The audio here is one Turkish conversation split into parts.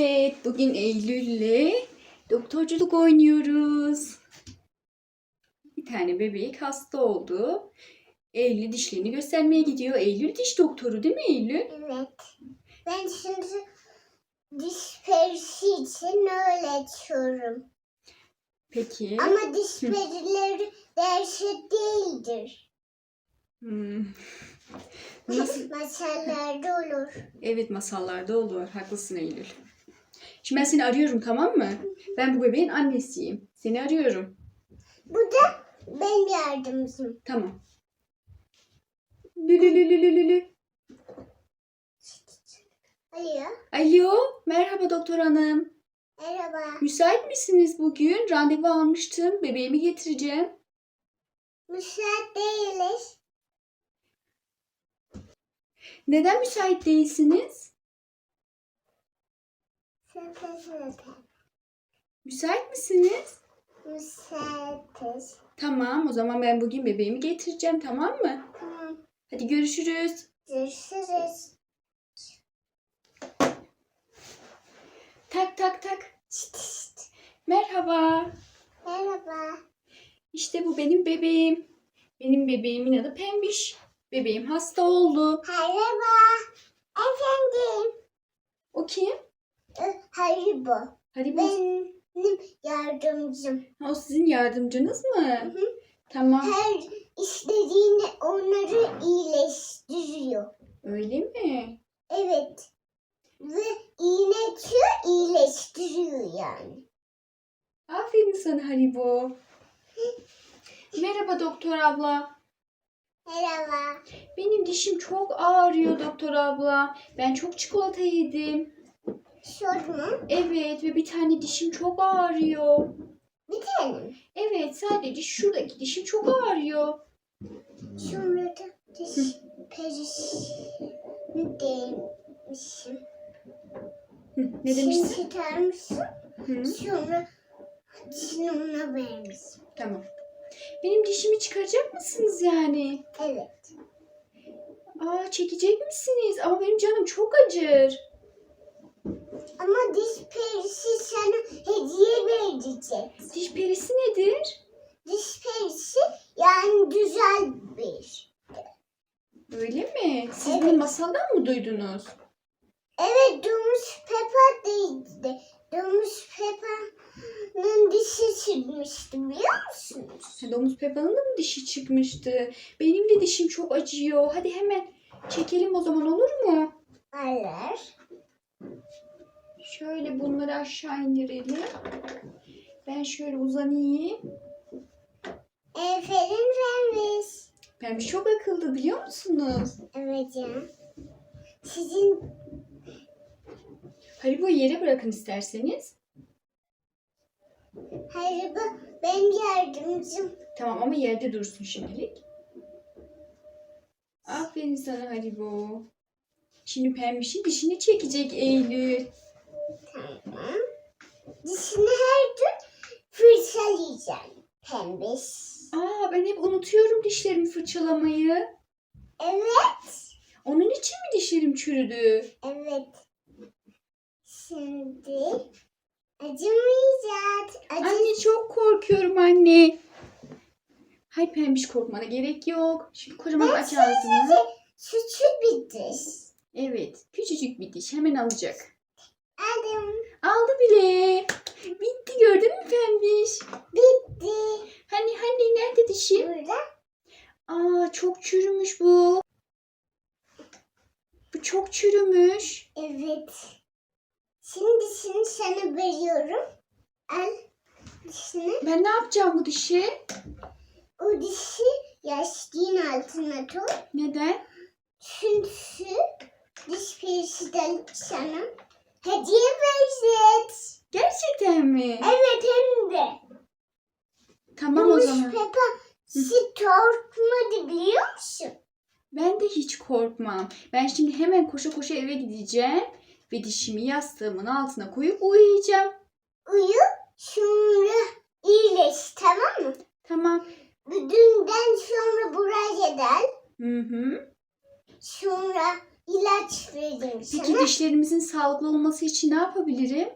Evet, bugün Eylül'le doktorculuk oynuyoruz. Bir tane bebek hasta oldu. Eylül dişlerini göstermeye gidiyor. Eylül diş doktoru değil mi Eylül? Evet. Ben şimdi diş perisi için öyle açıyorum. Peki. Ama diş perileri dehşet değildir. Hmm. Nasıl? Masallarda olur. Evet masallarda olur. Haklısın Eylül. Şimdi ben seni arıyorum tamam mı? Ben bu bebeğin annesiyim. Seni arıyorum. Bu da benim yardımcım. Tamam. Lülülülülülü. Alo. Alo, merhaba doktor hanım. Merhaba. Müsait misiniz bugün? Randevu almıştım. Bebeğimi getireceğim. Müsait değiliz. Neden müsait değilsiniz? Müsait misiniz? Müsaitiz. Tamam, o zaman ben bugün bebeğimi getireceğim, tamam mı? Tamam. Hadi görüşürüz. Görüşürüz. Tak tak tak. Çıt çıt. Merhaba. Merhaba. İşte bu benim bebeğim. Benim bebeğimin adı Pembiş. Bebeğim hasta oldu. Merhaba. Efendim. O kim? Haribo. Hadi bu. Benim yardımcım. Ha, O sizin yardımcınız mı? hı. Tamam. Her istediğini onları iyileştiriyor. Öyle mi? Evet. Ve iğne atıyor, iyileştiriyor yani. Aferin sana Haribo. Merhaba doktor abla. Merhaba. Benim dişim çok ağrıyor doktor abla. Ben çok çikolata yedim. Sorma. Evet ve bir tane dişim çok ağrıyor. Bir tanem. Evet sadece şuradaki dişim çok ağrıyor. Sonra da diş perisini değmişim. Hı, ne demiştin? Şimdi çıkarmışsın. Hı, Sonra dişini ona vermişsin. tamam. Benim dişimi çıkaracak mısınız yani? Evet. Aa çekecek misiniz? Ama benim canım çok acır. Ama diş perisi sana hediye verecek. Diş perisi nedir? Diş perisi yani güzel bir. Öyle mi? Siz Evet. bunu masaldan mı duydunuz? Evet domuz Peppa değildi. Domuz Peppa'nın dişi çıkmıştı biliyor musunuz? Ha, Domuz Peppa'nın da mı dişi çıkmıştı? Benim de dişim çok acıyor. Hadi hemen çekelim o zaman olur mu? Olur. Şöyle bunları aşağı indirelim. Ben şöyle uzanayım. Aferin Remmiş. Pembe çok akıllı biliyor musunuz? Evet ya. Sizin Haribo'yu yere bırakın isterseniz. Haribo benim yardımcım. Tamam ama yerde dursun şimdilik. Aferin sana Haribo. Şimdi Pembiş'in dişini çekecek Eylül. Dişini her gün fırçalayacağım. Pembiş. Aa ben hep unutuyorum dişlerimi fırçalamayı. Evet. Onun için mi dişlerim çürüdü? Evet. Şimdi acımayacak. Acı Anne çok korkuyorum anne. Hay Pembiş korkmana gerek yok. Şimdi kocaman aç ağzını. Küçük bir diş. Evet küçücük bir diş hemen alacak. Adım Aldı bile. Bitti gördün mü Pembiş? bitti. Hani hani nerede dişi? Burada Aa çok çürümüş bu. Bu çok çürümüş. evet. Şimdi dişini sana veriyorum. Al dişini. Ben ne yapacağım bu dişi? O dişi yastığın altına tut. Neden? Çünkü diş perisi sana hediye verecek. Gerçekten mi? Evet hem de. Tamam o Gümüş zaman. Peppa sizi korkmadı biliyor musun? Ben de hiç korkmam. Ben şimdi hemen koşa koşa eve gideceğim. Ve dişimi yastığımın altına koyup uyuyacağım. Uyu sonra iyileş tamam mı? Tamam. Dünden sonra buraya gel. Hı hı. Sonra ilaç Peki sana. dişlerimizin sağlıklı olması için ne yapabilirim?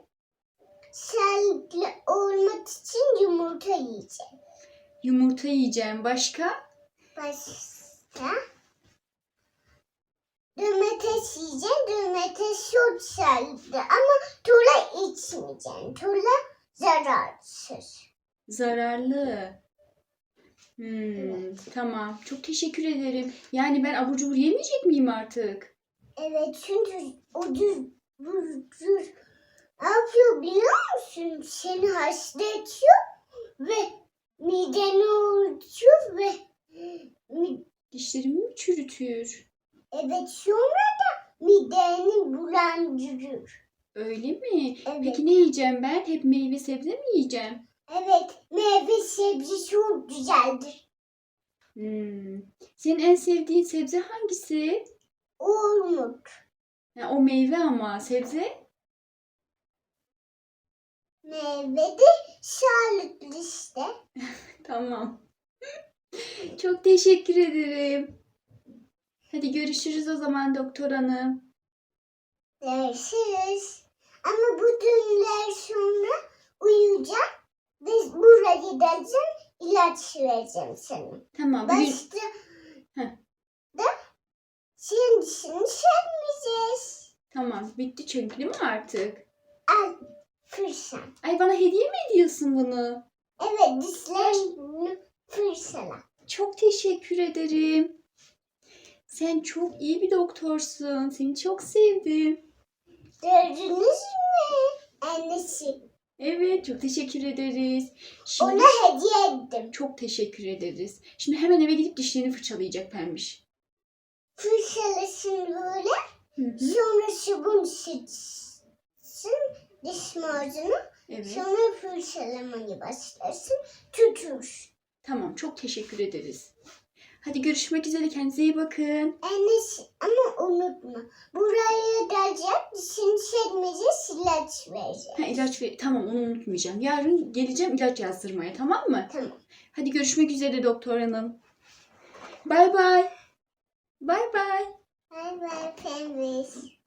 Sağlıklı olmak için yumurta yiyeceğim. Yumurta yiyeceğim. Başka? Başka? Domates yiyeceğim. Domates çok sağlıklı ama tula içmeyeceğim. Tula zararsız. Zararlı. Hmm, Evet. Tamam. Çok teşekkür ederim. Yani ben abur cubur yemeyecek miyim artık? Evet çünkü ucuz ucuz ne yapıyor biliyor musun? Seni hasta ediyor ve mideni uçuyor ve mi- Dişlerimi mi çürütür? evet sonra da mideni bulandırır. Öyle mi? Evet. Peki ne yiyeceğim ben? Hep meyve sebze mi yiyeceğim? Evet meyve sebze çok güzeldir. Hmm. Senin en sevdiğin sebze hangisi? Olmut. Ha, o meyve ama sebze? Meyve de sağlıklı işte. Tamam. Çok teşekkür ederim. Hadi görüşürüz o zaman doktor hanım. Görüşürüz. Ama bu dünler sonra uyuyacağım. Biz buraya gideceğim. ilaç vereceğim sana. Tamam. Bugün... Başta Heh. da senin dişini çekmeyeceğiz. Tamam. Bitti çünkü değil mi artık? Al fırçan. Ay bana hediye mi ediyorsun bunu? Evet dişlerini fırçala. Çok teşekkür ederim. Sen çok iyi bir doktorsun. Seni çok sevdim. Gördünüz mü? Annesi. Evet, çok teşekkür ederiz. Şimdi Ona hediye ettim. çok teşekkür ederiz. Şimdi hemen eve gidip dişlerini fırçalayacak Pembiş. Fırçalasın böyle. Hı hı. Sonra sabun sıçsın diş macunu. Evet. Sonra fırçalamayı başlarsın. Tutur. Tamam, çok teşekkür ederiz. Hadi görüşmek üzere. Kendinize iyi bakın. Annesi ama unutma. Buraya geleceğim. Dişini çekmeyeceğiz. ilaç vereceğiz. Ha, ilaç ver. Tamam, onu unutmayacağım. Yarın geleceğim ilaç yazdırmaya, tamam mı? Tamam. Hadi görüşmek üzere doktor hanım. Bay bay. Bay bay. Bay bay Pembiş.